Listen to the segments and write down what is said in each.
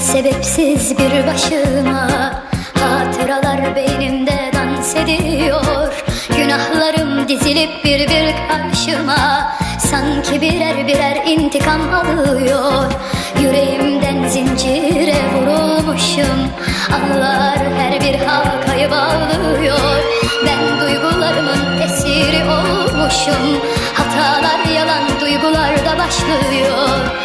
Sessiz bir başıma. Hatıralar beynimde dans ediyor. Günahlarım dizilip bir bir karşıma. Sanki birer birer intikam alıyor. Yüreğimden zincire vurulmuşum. Ağlar her bir halkayı bağlıyor. Ben duygularımın esiri olmuşum. Hatalar yalan duygularda başlıyor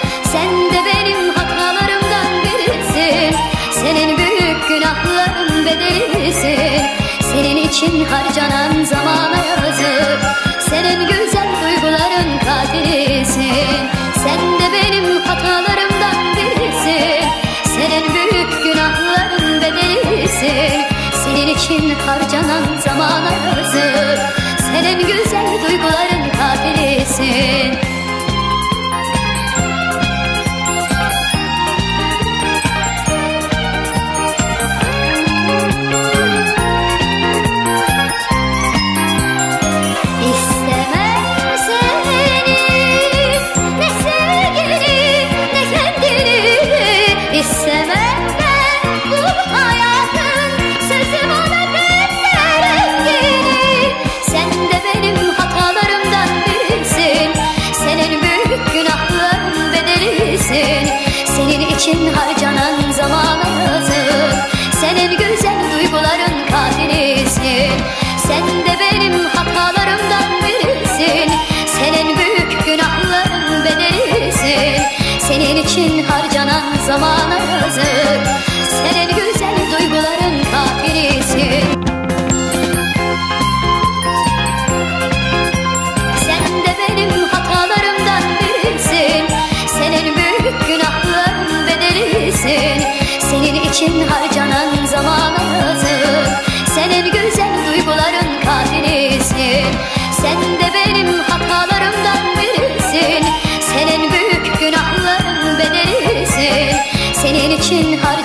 için harcanan zamana yazık. Senin güzel duyguların katilisin Sen de benim hatalarımdan birisin. Senin büyük günahların bedelisin. Senin için harcanan zamana yazık için harcanan zamana yazık Senin güzel duyguların katilisin Sen de benim hatalarımdan birisin. Senin büyük günahların bedelisin. Senin için harcanan zamana yazık için harcanan zamana yazık Senin güzel duyguların katilisin Sen de benim hatalarımdan birisin. Senin büyük günahların bedelisin. Senin için harcanan